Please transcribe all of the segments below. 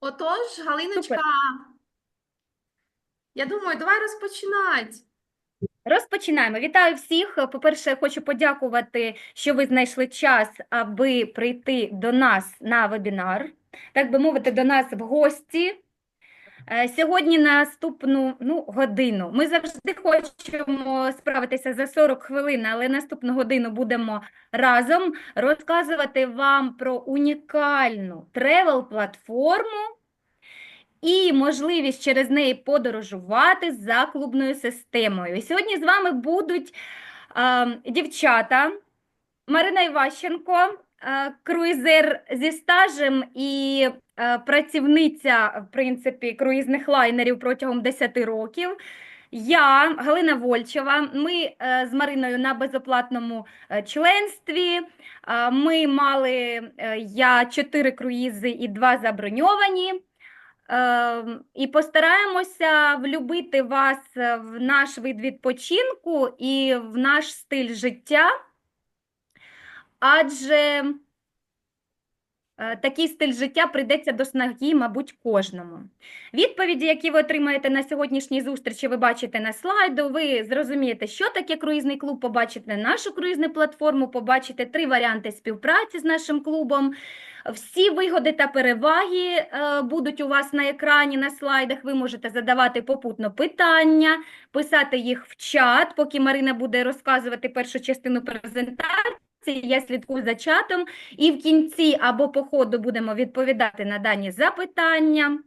Отож, Галиночка, Супер. я думаю, давай розпочинати. Розпочинаємо. Вітаю всіх. По-перше, хочу подякувати, що ви знайшли час, аби прийти до нас на вебінар, так би мовити, до нас в гості. Е, Сьогодні наступну ну, годину. Ми завжди хочемо справитися за 40 хвилин, але наступну годину будемо разом розказувати вам про унікальну тревел-платформу і можливість через неї подорожувати за клубною системою. Сьогодні з вами будуть е, дівчата Марина Іващенко, круїзер зі стажем і е, працівниця, в принципі, круїзних лайнерів протягом 10 років. Я, Галина Вольчева, ми е, з Мариною на безоплатному е, членстві. Е, Ми мали е, я 4 круїзи і 2 заброньовані. І постараємося влюбити вас е, в наш вид відпочинку і в наш стиль життя, адже е, такий стиль життя прийдеться до снаги, мабуть, кожному. Відповіді, які ви отримаєте на сьогоднішній зустрічі, ви бачите на слайду. Ви зрозумієте, що таке круїзний клуб, побачите нашу круїзну платформу, побачите три варіанти співпраці з нашим клубом. Всі вигоди та переваги е, будуть у вас на екрані, на слайдах. Ви можете задавати попутно питання, писати їх в чат, поки Марина буде розказувати першу частину презентації. Я слідкую за чатом. І в кінці або по ходу будемо відповідати на дані запитання.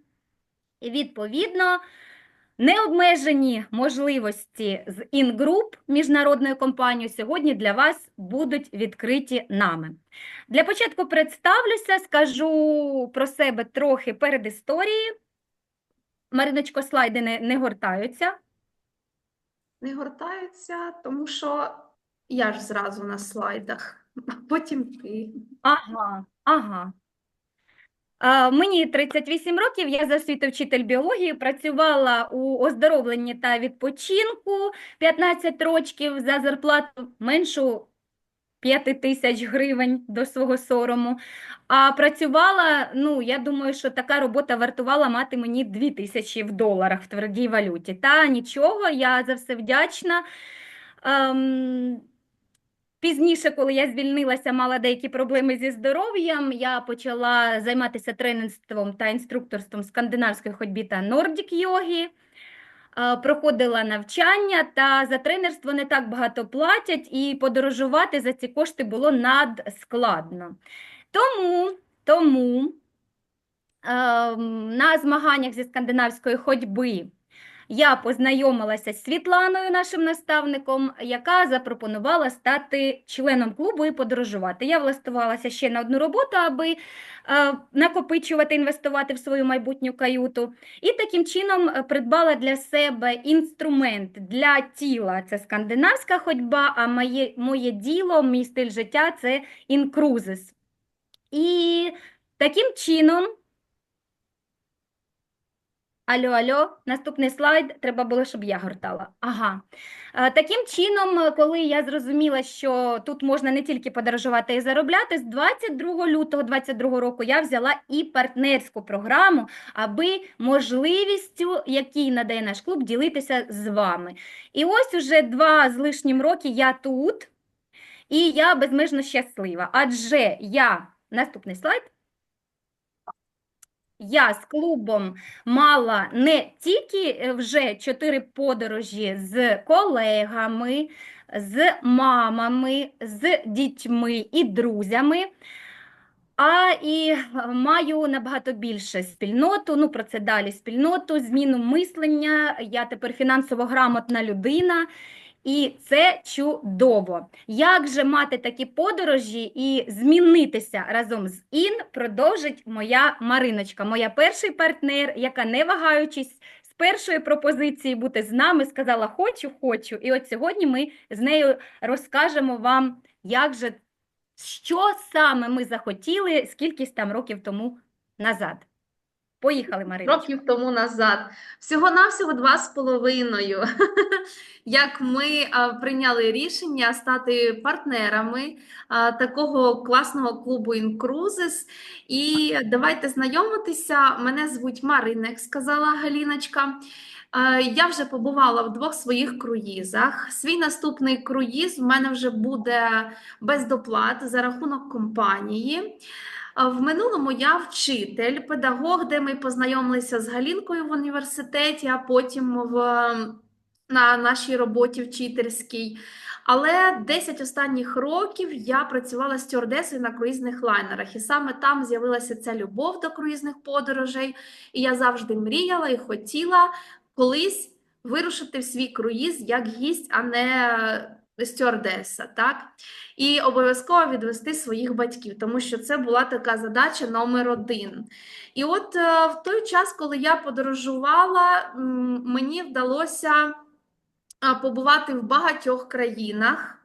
І відповідно. Необмежені можливості з Ingroup, міжнародною компанією, сьогодні для вас будуть відкриті нами. Для початку представлюся, скажу про себе трохи перед історії. Мариночко, слайди не, не гортаються. Не гортаються, тому що я ж зразу на слайдах, а потім ти. Ага, ага. Мені 38 років, я за освітою вчитель біології, працювала у оздоровленні та відпочинку 15 років за зарплату меншу 5 тисяч гривень до свого сорому. А працювала, ну, я думаю, що така робота вартувала мати мені 2 тисячі в доларах в твердій валюті. Та нічого, я за все вдячна. Ем, Пізніше, коли я звільнилася, мала деякі проблеми зі здоров'ям, я почала займатися тренерством та інструкторством скандинавської ходьби та нордік йоги. Е, Проходила навчання, та за тренерство не так багато платять, і подорожувати за ці кошти було надскладно. Тому, тому ем, на змаганнях зі скандинавської ходьби я познайомилася з Світланою, нашим наставником, яка запропонувала стати членом клубу і подорожувати. Я влаштувалася ще на одну роботу, аби е, накопичувати, інвестувати в свою майбутню каюту. І таким чином е, придбала для себе інструмент для тіла. Це скандинавська ходьба, а моє, моє діло, мій стиль життя це інкрузис. І таким чином. Алло, алло, наступний слайд, треба було, щоб я гортала. Ага. Е, Таким чином, е, коли я зрозуміла, що тут можна не тільки подорожувати і заробляти, з 22 лютого 2022 року я взяла і партнерську програму, аби можливістю, який надає наш клуб, ділитися з вами. І ось уже два з лишнім роки я тут, і я безмежно щаслива. Адже я, наступний слайд. Я з клубом мала не тільки е, вже чотири подорожі з колегами, з мамами, з дітьми і друзями, а і маю набагато більше спільноту, ну про це далі спільноту, зміну мислення. Я тепер фінансово грамотна людина. І це чудово. Як же мати такі подорожі і змінитися разом з Ін, продовжить моя Мариночка, моя перший партнер, яка, не вагаючись з першої пропозиції бути з нами, сказала хочу, хочу. І от сьогодні ми з нею розкажемо вам, як же, що саме ми захотіли скількись там років тому назад. Поїхали, Мариночка. років тому назад. Всього-навсього два з половиною. Як ми прийняли рішення стати партнерами такого класного клубу Incruises. І давайте знайомитися. Мене звуть Марина, як сказала Галіночка. Я вже побувала в двох своїх круїзах. Свій наступний круїз в мене вже буде без доплат за рахунок компанії. В минулому я вчитель, педагог, де ми познайомилися з Галінкою в університеті, а потім в, на нашій роботі вчительській. Але 10 останніх років я працювала стюардесою на круїзних лайнерах, і саме там з'явилася ця любов до круїзних подорожей. І я завжди мріяла і хотіла колись вирушити в свій круїз як гість, а не стюардеса, так? І обов'язково відвести своїх батьків, тому що це була така задача номер один. І от е, в той час, коли я подорожувала, мені вдалося побувати в багатьох країнах.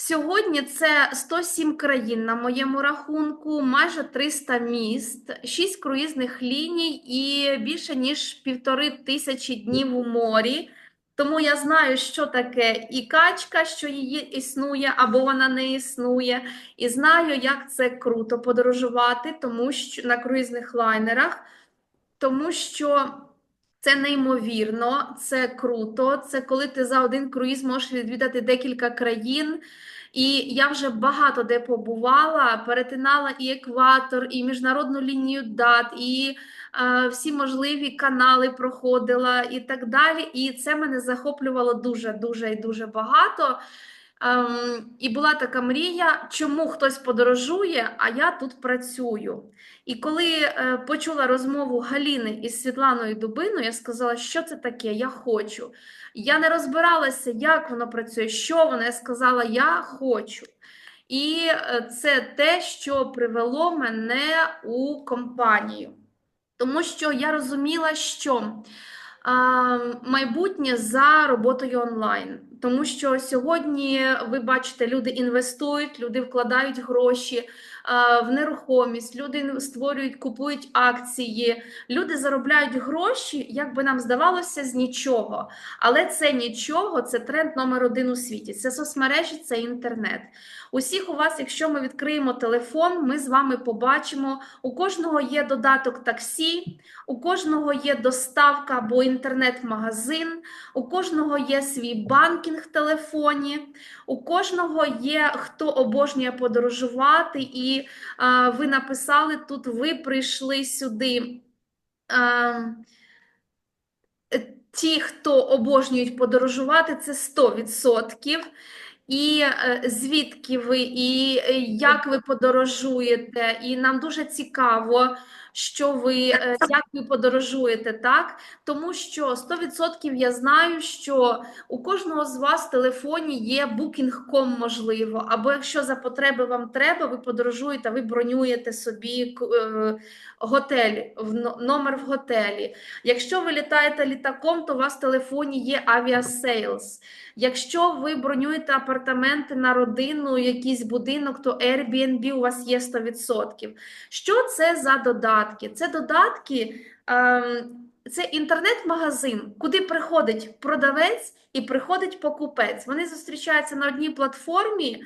Сьогодні це 107 країн на моєму рахунку, майже 300 міст, 6 круїзних ліній і більше ніж півтори тисячі днів у морі. Тому я знаю, що таке і качка, що її існує або вона не існує, і знаю, як це круто подорожувати, тому що на круїзних лайнерах, тому що це неймовірно, це круто. Це коли ти за один круїз можеш відвідати декілька країн. І я вже багато де побувала, перетинала і екватор, і міжнародну лінію дат, і всі можливі канали проходила і так далі. І це мене захоплювало дуже, дуже і дуже багато. Ем, і була така мрія, чому хтось подорожує, а я тут працюю. І коли е, почула розмову Галіни із Світланою Дубиною, я сказала, що це таке, я хочу. Я не розбиралася, як воно працює, що воно. Я сказала, я хочу. І е, це те, що привело мене у компанію. Тому що я розуміла, що а, майбутнє за роботою онлайн. Тому що сьогодні ви бачите, люди інвестують, люди вкладають гроші в нерухомість, люди створюють, купують акції, люди заробляють гроші, як би нам здавалося, з нічого. Але це нічого, це тренд номер один у світі. Це соцмережі, це інтернет. Усіх у вас, якщо ми відкриємо телефон, ми з вами побачимо, у кожного є додаток таксі, у кожного є доставка або інтернет-магазин, у кожного є свій банкінг в телефоні, у кожного є хто обожнює подорожувати, і а, ви написали тут, ви прийшли сюди. А, Ті, хто обожнюють подорожувати, це 100%. І е, звідки ви, і е, як ви подорожуєте, і нам дуже цікаво, що ви, е, як ви подорожуєте, так? Тому що 100% я знаю, що у кожного з вас в телефоні є Booking.com, можливо, або якщо за потреби вам треба, ви подорожуєте, ви бронюєте собі готель, номер в готелі. Якщо ви літаєте літаком, то у вас в телефоні є Aviasales. Якщо ви бронюєте апартаменти на родину, якийсь будинок, то Airbnb у вас є 100%. Що це за додатки? Це додатки, ем, це інтернет-магазин, куди приходить продавець і приходить покупець. Вони зустрічаються на одній платформі,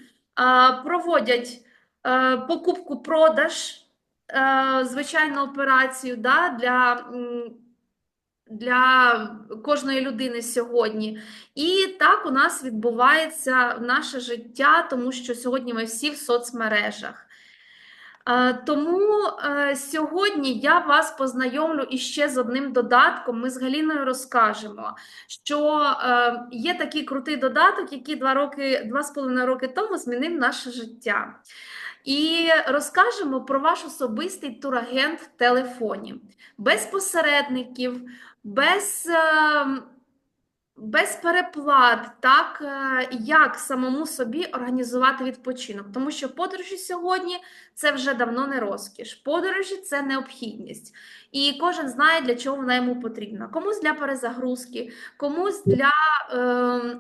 проводять е, покупку-продаж, е, звичайну операцію да, для. Для кожної людини сьогодні. І так у нас відбувається наше життя, тому що сьогодні ми всі в соцмережах. Е, Тому е, сьогодні я вас познайомлю іще з одним додатком. Ми з Галіною розкажемо, що е, є такий крутий додаток, який два роки, два з половиною роки тому змінив наше життя. І розкажемо про ваш особистий турагент в телефоні, без посередників, без, е, без переплат, так, е, як самому собі організувати відпочинок. Тому що подорожі сьогодні це вже давно не розкіш. Подорожі це необхідність. І кожен знає, для чого вона йому потрібна. Комусь для перезагрузки, комусь для е,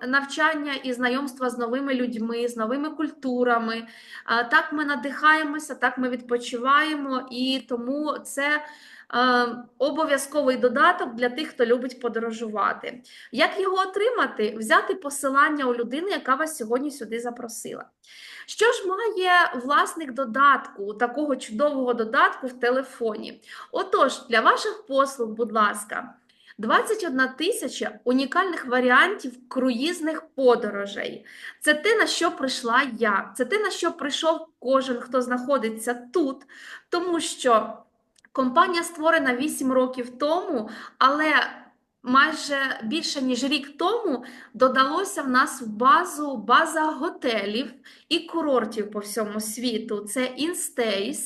навчання і знайомства з новими людьми, з новими культурами. А, Так ми надихаємося, так ми відпочиваємо, і тому це обов'язковий додаток для тих, хто любить подорожувати. Як його отримати? Взяти посилання у людини, яка вас сьогодні сюди запросила. Що ж має власник додатку, такого чудового додатку в телефоні? Отож, для ваших послуг, будь ласка, 21 тисяча унікальних варіантів круїзних подорожей. Це те, на що прийшла я, це те, на що прийшов кожен, хто знаходиться тут, тому що компанія створена 8 років тому, але майже більше ніж рік тому додалося в нас в базу база готелів і курортів по всьому світу. Це InStays.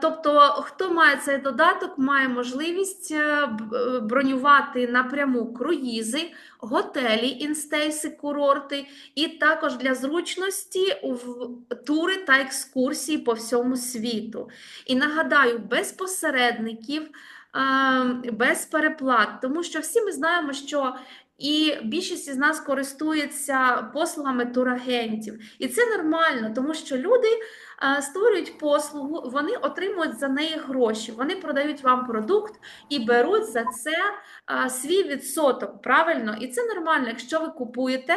Тобто, хто має цей додаток, має можливість е, е, бронювати напряму круїзи, готелі, інстейси, курорти, і також для зручності в тури та екскурсії по всьому світу. І нагадаю, без посередників, без переплат, тому що всі ми знаємо, що і більшість із нас користується послугами турагентів. І це нормально, тому що люди створюють послугу, вони отримують за неї гроші, вони продають вам продукт і беруть за це свій відсоток. Правильно? І це нормально, якщо ви купуєте.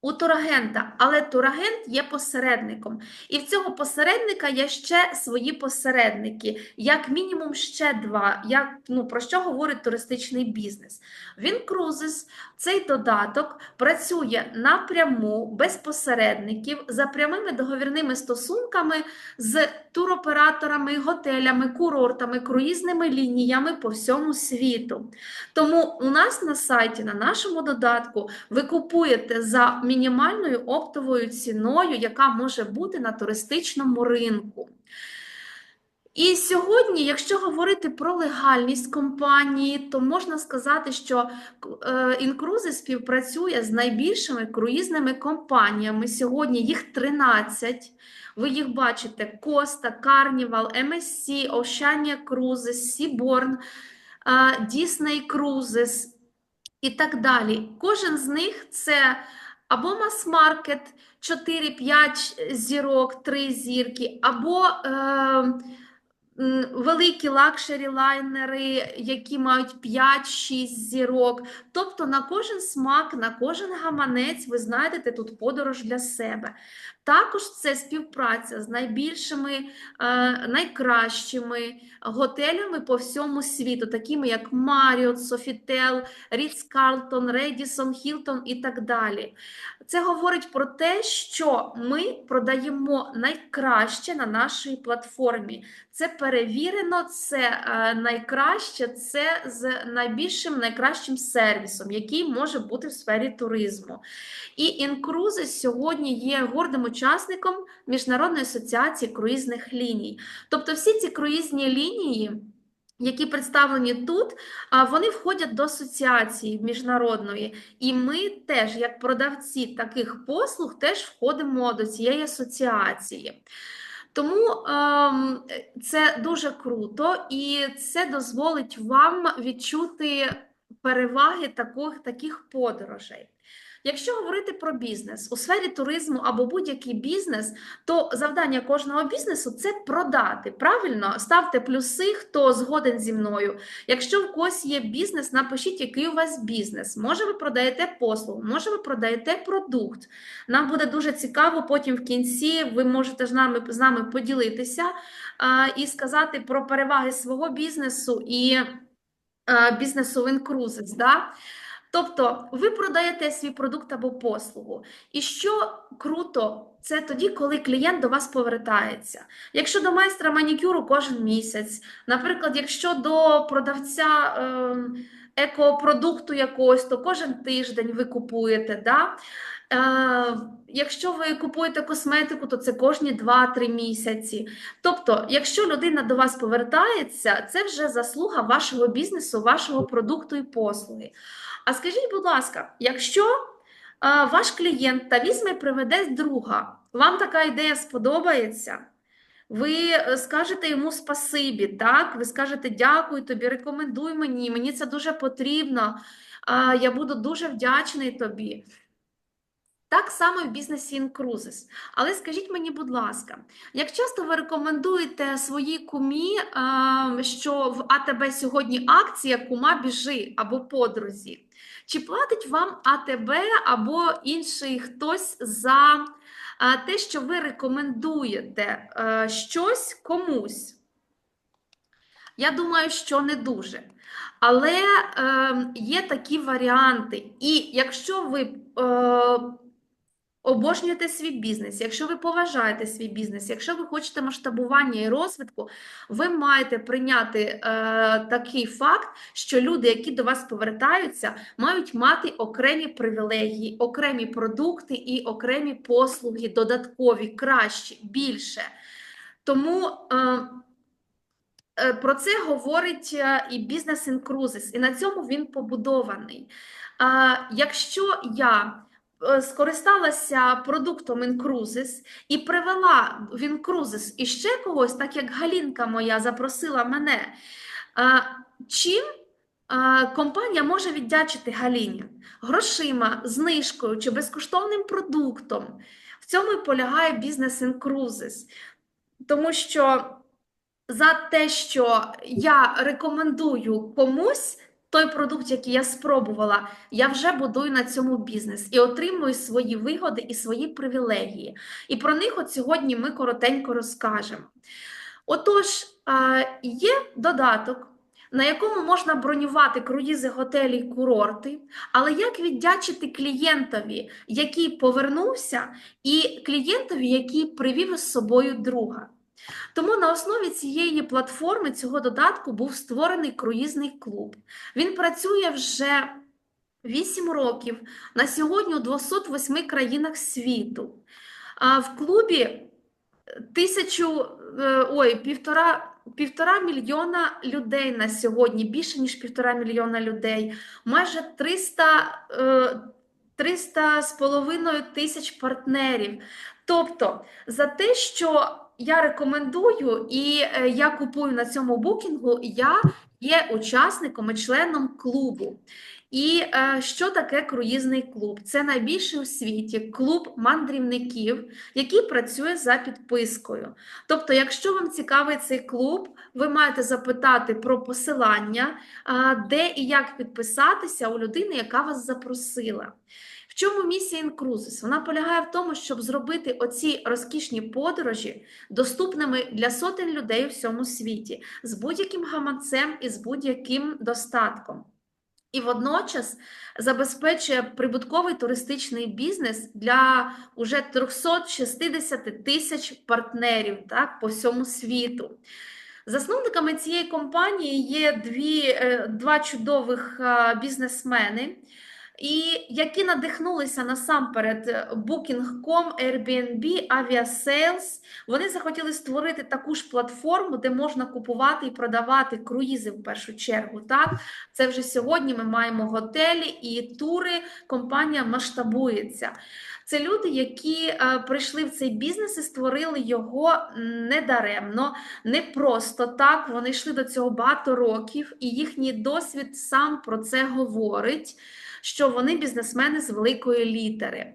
У турагента, але турагент є посередником. І в цього посередника є ще свої посередники, як мінімум ще два. Як, ну, про що говорить туристичний бізнес? Він Cruises, цей додаток працює напряму, без посередників, за прямими договірними стосунками з туроператорами, готелями, курортами, круїзними лініями по всьому світу. Тому у нас на сайті, на нашому додатку, ви купуєте за мінімальною оптовою ціною, яка може бути на туристичному ринку. І сьогодні, якщо говорити про легальність компанії, то можна сказати, що е, Інкрузи співпрацює з найбільшими круїзними компаніями. Сьогодні їх 13. Ви їх бачите: Costa, Carnival, MSC, Oceania Cruises, е, Disney Cruises і так далі. Кожен з них це або мас-маркет 4-5 зірок, 3 зірки, або е, великі лакшері лайнери, які мають 5-6 зірок. Тобто на кожен смак, на кожен гаманець ви знайдете тут подорож для себе. Також це співпраця з найбільшими, е, найкращими готелями по всьому світу, такими як Marriott, Sofitel, Ritz-Carlton, Radisson, Hilton і так далі. Це говорить про те, що ми продаємо найкраще на нашій платформі. Це перевірено, це е, найкраще, це з найбільшим, найкращим сервісом, який може бути в сфері туризму. І інкрузи сьогодні є гордим учасником Міжнародної асоціації круїзних ліній. Тобто всі ці круїзні лінії, які представлені тут, вони входять до асоціації міжнародної. І ми теж, як продавці таких послуг, теж входимо до цієї асоціації. Тому ем, це дуже круто, і це дозволить вам відчути переваги таких, таких подорожей. Якщо говорити про бізнес у сфері туризму або будь-який бізнес, то завдання кожного бізнесу це продати. Правильно, ставте плюси, хто згоден зі мною. Якщо в когось є бізнес, напишіть, який у вас бізнес. Може, ви продаєте послугу, може, ви продаєте продукт. Нам буде дуже цікаво. Потім в кінці ви можете з нами, з нами поділитися а, і сказати про переваги свого бізнесу і а, бізнесу Incruises, да? Тобто ви продаєте свій продукт або послугу. І що круто, це тоді, коли клієнт до вас повертається. Якщо до майстра манікюру кожен місяць, наприклад, якщо до продавця ем, екопродукту якогось, то кожен тиждень ви купуєте. Да? Е, якщо ви купуєте косметику, то це кожні 2-3 місяці. Тобто, якщо людина до вас повертається, це вже заслуга вашого бізнесу, вашого продукту і послуги. А скажіть, будь ласка, якщо а, ваш клієнт та візьме приведе друга, вам така ідея сподобається? Ви е, скажете йому спасибі, так? Ви скажете дякую тобі, рекомендуй мені, мені це дуже потрібно, я буду дуже вдячний тобі. Так само в бізнесі Incruises. Але скажіть мені, будь ласка, як часто ви рекомендуєте своїй кумі, е, що в АТБ сьогодні акція кума біжи або подрузі? Чи платить вам АТБ або інший хтось за е, те, що ви рекомендуєте е, щось комусь? Я думаю, що не дуже. Але е, є такі варіанти. І якщо ви е, обожнюєте свій бізнес, якщо ви поважаєте свій бізнес, якщо ви хочете масштабування і розвитку, ви маєте прийняти е, такий факт, що люди, які до вас повертаються, мають мати окремі привілегії, окремі продукти і окремі послуги, додаткові, кращі, більше. Тому. Е, Е, Про це говорить е, і бізнес Incruises, і на цьому він побудований. А, Якщо я е, скористалася продуктом Incruises і привела в Incruises іще когось, так як Галінка моя запросила мене, чим компанія може віддячити Галіні? Грошима, знижкою чи безкоштовним продуктом. В цьому і полягає бізнес Incruises. Тому що за те, що я рекомендую комусь той продукт, який я спробувала, я вже будую на цьому бізнес і отримую свої вигоди і свої привілегії. І про них от сьогодні ми коротенько розкажемо. Отож, є додаток, на якому можна бронювати круїзи, готелі курорти, але як віддячити клієнтові, який повернувся, і клієнтові, який привів із собою друга. Тому на основі цієї платформи, цього додатку, був створений круїзний клуб. Він працює вже 8 років на сьогодні у 208 країнах світу. А в клубі тисячу, е, ой, півтора, півтора мільйона людей на сьогодні, більше ніж півтора мільйона людей, майже 300, е, 300 з половиною тисяч партнерів. Тобто, за те, що я рекомендую і е, я купую на цьому букінгу, я є учасником і членом клубу. І е, що таке круїзний клуб? Це найбільший у світі клуб мандрівників, який працює за підпискою. Тобто, якщо вам цікавий цей клуб, ви маєте запитати про посилання, а, де і як підписатися у людини, яка вас запросила. Чому місія Incruises? Вона полягає в тому, щоб зробити оці розкішні подорожі доступними для сотень людей у всьому світі з будь-яким гаманцем і з будь-яким достатком. І водночас забезпечує прибутковий туристичний бізнес для уже 360 тисяч партнерів так, по всьому світу. Засновниками цієї компанії є дві, е, два чудових е, бізнесмени, і які надихнулися насамперед е, Booking.com, Airbnb, Aviasales. Вони захотіли створити таку ж платформу, де можна купувати і продавати круїзи в першу чергу. Так, це вже сьогодні ми маємо готелі і тури. Компанія масштабується. Це люди, які е, прийшли в цей бізнес і створили його недаремно, не просто так. Вони йшли до цього багато років, і їхній досвід сам про це говорить, що вони бізнесмени з великої літери.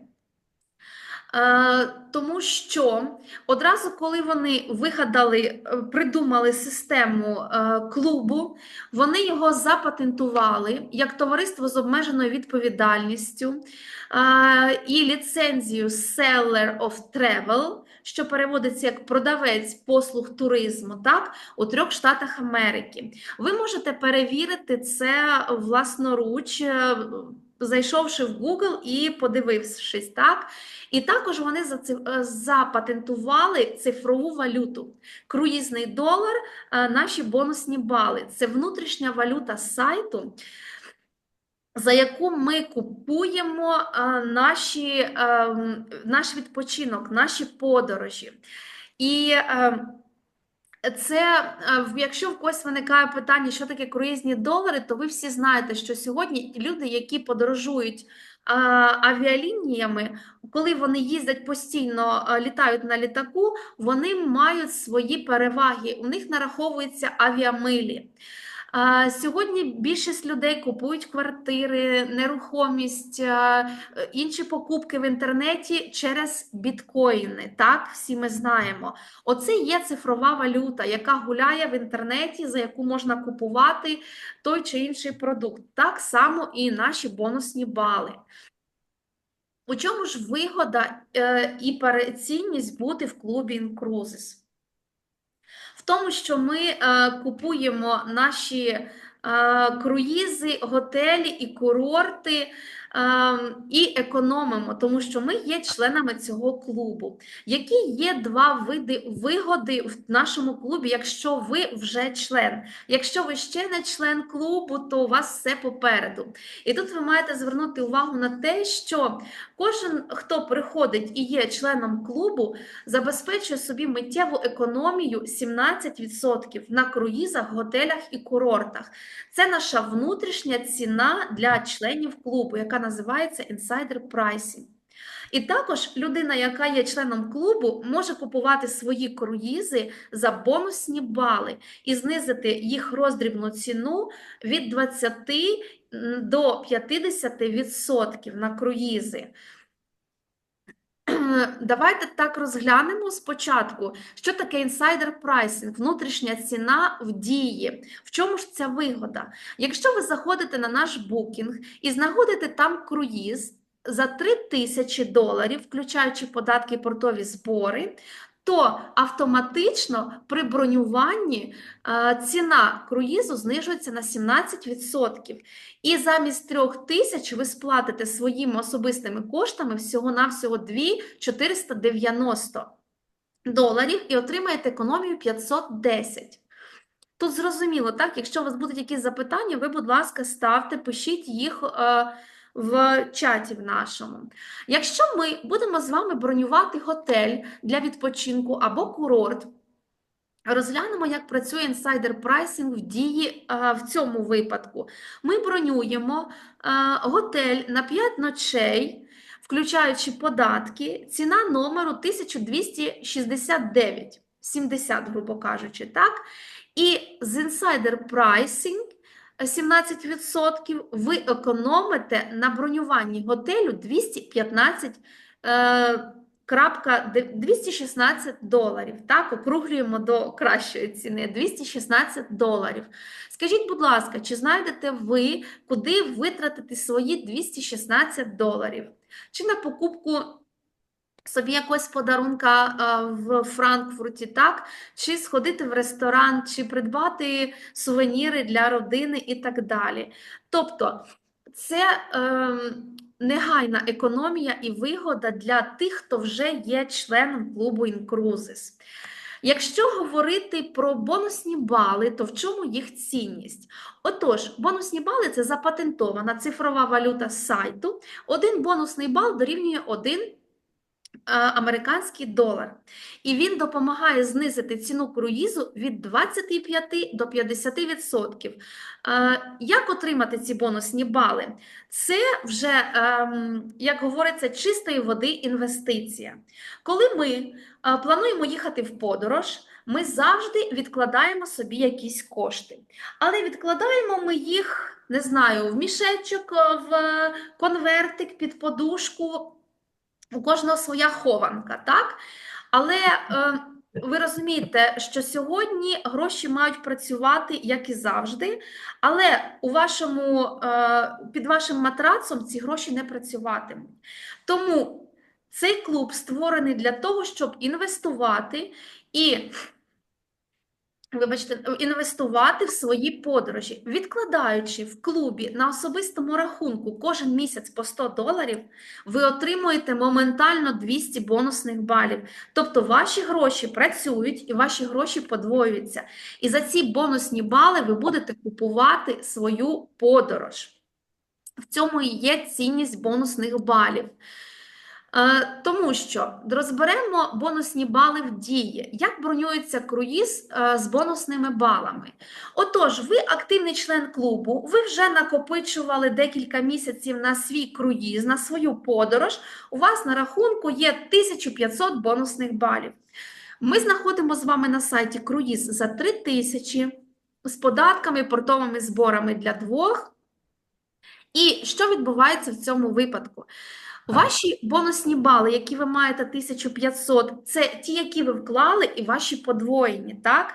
Е, Тому що одразу, коли вони вигадали, е, придумали систему е, клубу, вони його запатентували як товариство з обмеженою відповідальністю і ліцензію Seller of Travel, що переводиться як продавець послуг туризму, так, у трьох штатах Америки. Ви можете перевірити це власноруч, е, зайшовши в Google і подивившись, так. І також вони е, запатентували цифрову валюту. Круїзний долар, е, наші бонусні бали. Це внутрішня валюта сайту, за яку ми купуємо е, наші, е, наш відпочинок, наші подорожі. І е, це, якщо в когось виникає питання, що таке круїзні долари, то ви всі знаєте, що сьогодні люди, які подорожують авіалініями, коли вони їздять постійно, літають на літаку, вони мають свої переваги. У них нараховуються авіамилі. Сьогодні більшість людей купують квартири, нерухомість, е, інші покупки в інтернеті через біткоїни. Так, всі ми знаємо. Оце є цифрова валюта, яка гуляє в інтернеті, за яку можна купувати той чи інший продукт. Так само і наші бонусні бали. У чому ж вигода е, і перецінність бути в клубі Incruises? Тому, що ми е, купуємо наші е, круїзи, готелі і курорти і економимо, тому що ми є членами цього клубу. Які є два види вигоди в нашому клубі, якщо ви вже член? Якщо ви ще не член клубу, то у вас все попереду. І тут ви маєте звернути увагу на те, що кожен, хто приходить і є членом клубу, забезпечує собі миттєву економію 17% на круїзах, готелях і курортах. Це наша внутрішня ціна для членів клубу, яка називається Insider Pricing. І також людина, яка є членом клубу, може купувати свої круїзи за бонусні бали і знизити їх роздрібну ціну від 20 до 50% на круїзи. Давайте так розглянемо спочатку, що таке інсайдер прайсинг, внутрішня ціна в дії. В чому ж ця вигода? Якщо ви заходите на наш букінг і знаходите там круїз за 3 тисячі доларів, включаючи податки і портові збори, то автоматично при бронюванні е, ціна круїзу знижується на 17%. І замість 3 тисяч ви сплатите своїми особистими коштами всього-навсього 2 490 доларів і отримаєте економію 510. Тут зрозуміло, так? Якщо у вас будуть якісь запитання, ви, будь ласка, ставте, пишіть їх е, в чаті в нашому. Якщо ми будемо з вами бронювати готель для відпочинку або курорт, Розглянемо, як працює інсайдер прайсинг в дії а, в цьому випадку. Ми бронюємо а, готель на 5 ночей, включаючи податки, ціна номеру 1269, 70, грубо кажучи, так? І з інсайдер прайсинг 17% ви економите на бронюванні готелю 215 е, крапка 216 доларів. Так, округлюємо до кращої ціни 216 доларів. Скажіть, будь ласка, чи знайдете ви, куди витратити свої 216 доларів? Чи на покупку собі якогось подарунка в Франкфурті, так? Чи сходити в ресторан, чи придбати сувеніри для родини і так далі. Тобто, це ем, негайна економія і вигода для тих, хто вже є членом клубу Incruises. Якщо говорити про бонусні бали, то в чому їх цінність? Отож, бонусні бали це запатентована цифрова валюта сайту. Один бонусний бал дорівнює один е, американський долар. І він допомагає знизити ціну круїзу від 25 до 50%. Е, Як отримати ці бонусні бали? Це вже, ем, як говориться, чистої води інвестиція. Коли ми е, плануємо їхати в подорож, ми завжди відкладаємо собі якісь кошти. Але відкладаємо ми їх, не знаю, в мішечок, е, в конвертик, під подушку. У кожного своя хованка, так? Але е, ви розумієте, що сьогодні гроші мають працювати, як і завжди, але у вашому, е, під вашим матрацом ці гроші не працюватимуть. Тому цей клуб створений для того, щоб інвестувати і Вибачте, інвестувати в свої подорожі, відкладаючи в клубі на особистому рахунку кожен місяць по 100 доларів, ви отримуєте моментально 200 бонусних балів. Тобто ваші гроші працюють і ваші гроші подвоюються. І за ці бонусні бали ви будете купувати свою подорож. В цьому і є цінність бонусних балів. Е, Тому що розберемо бонусні бали в дії. Як бронюється круїз е, з бонусними балами? Отож, ви активний член клубу, ви вже накопичували декілька місяців на свій круїз, на свою подорож. У вас на рахунку є 1500 бонусних балів. Ми знаходимо з вами на сайті круїз за 3000. з податками, портовими зборами для двох. І що відбувається в цьому випадку? Ваші бонусні бали, які ви маєте 1500, це ті, які ви вклали, і ваші подвоєні, так?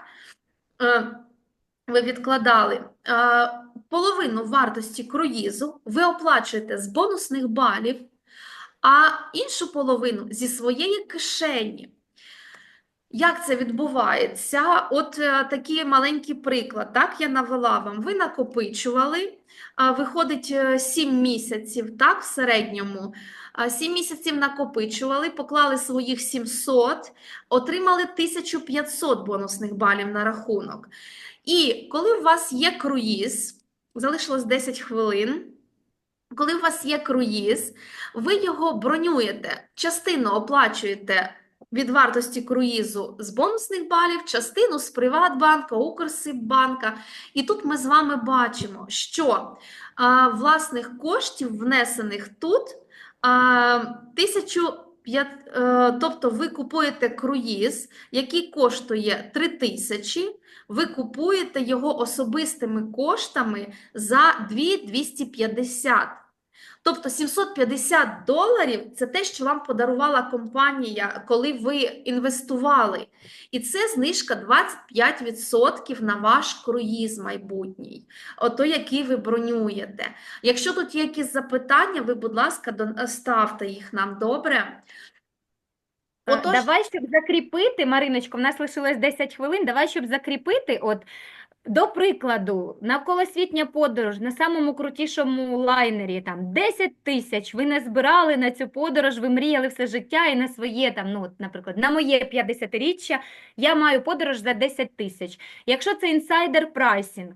Е, ви відкладали е, половину вартості круїзу, ви оплачуєте з бонусних балів, а іншу половину зі своєї кишені. Як це відбувається? От е, такий маленький приклад, так, я навела вам. Ви накопичували, виходить 7 місяців, так, в середньому. 7 місяців накопичували, поклали своїх 700, отримали 1500 бонусних балів на рахунок. І коли у вас є круїз, залишилось 10 хвилин. Коли у вас є круїз, ви його бронюєте, частину оплачуєте від вартості круїзу з бонусних балів, частину з Приватбанка, Укрсиббанка. І тут ми з вами бачимо, що а, власних коштів, внесених тут, а, 1500, е, тобто ви купуєте круїз, який коштує 3000, ви купуєте його особистими коштами за 2250. Тобто 750 доларів це те, що вам подарувала компанія, коли ви інвестували. І це знижка 25% на ваш круїз майбутній, ото який ви бронюєте. Якщо тут є якісь запитання, ви, будь ласка, ставте їх нам добре. Отож, Давай, щоб закріпити, Мариночко, в нас лишилось 10 хвилин. Давай, щоб закріпити, от, до прикладу, навколосвітня подорож на самому крутішому лайнері, там 10 тисяч, ви не збирали на цю подорож, ви мріяли все життя і на своє, там, ну, наприклад, на моє 50-річчя я маю подорож за 10 тисяч. Якщо це інсайдер прайсінг,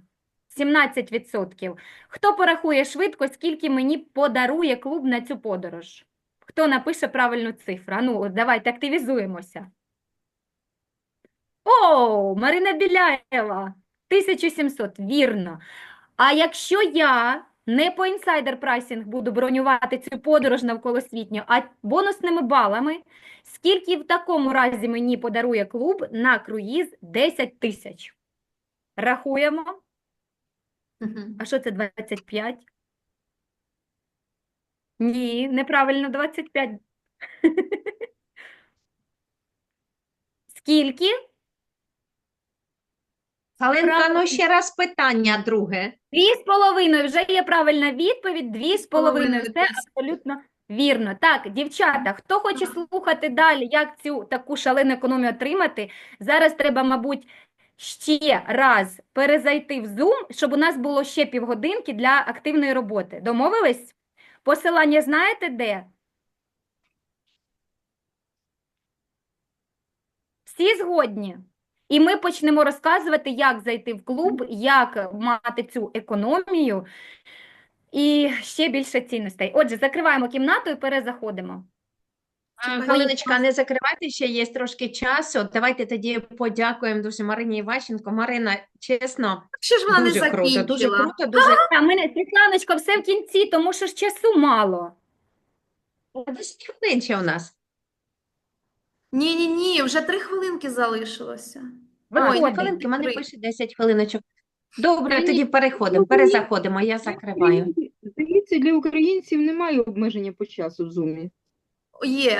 17%, хто порахує швидко, скільки мені подарує клуб на цю подорож? Хто напише правильну цифру? Ну, давайте активізуємося. О, Марина Біляєва, 1700, вірно. А якщо я не по інсайдер прайсінг буду бронювати цю подорож навколосвітню, а бонусними балами, скільки в такому разі мені подарує клуб на круїз 10 тисяч? Рахуємо. А що це 25? Ні, неправильно 25. Скільки? Галинка, ну ще раз питання друге. Дві з половиною. Вже є правильна відповідь. Дві з половиною, Це абсолютно вірно. Так, дівчата, хто хоче слухати далі, як цю таку шалену економію отримати, зараз треба, мабуть, ще раз перезайти в Zoom, щоб у нас було ще півгодинки для активної роботи. Домовились? Посилання знаєте де? Всі згодні? І ми почнемо розказувати, як зайти в клуб, як мати цю економію і ще більше цінностей. Отже, закриваємо кімнату і перезаходимо. Галиночка, не закривайте, ще є трошки часу. Давайте тоді подякуємо дуже Марині Іващенко. Марина, чесно, Що ж вона не дуже круто, дуже круто, дуже А мене, Світланочко, все в кінці, тому що ж часу мало. 10 хвилин ще у нас. Ні, ні, ні, вже три хвилинки залишилося. Ой, на хвилинки, в мене пише 10 хвилиночок. Добре, тоді переходимо, ну, перезаходимо, я закриваю. Здається, для українців немає обмеження по часу в зумі. Є,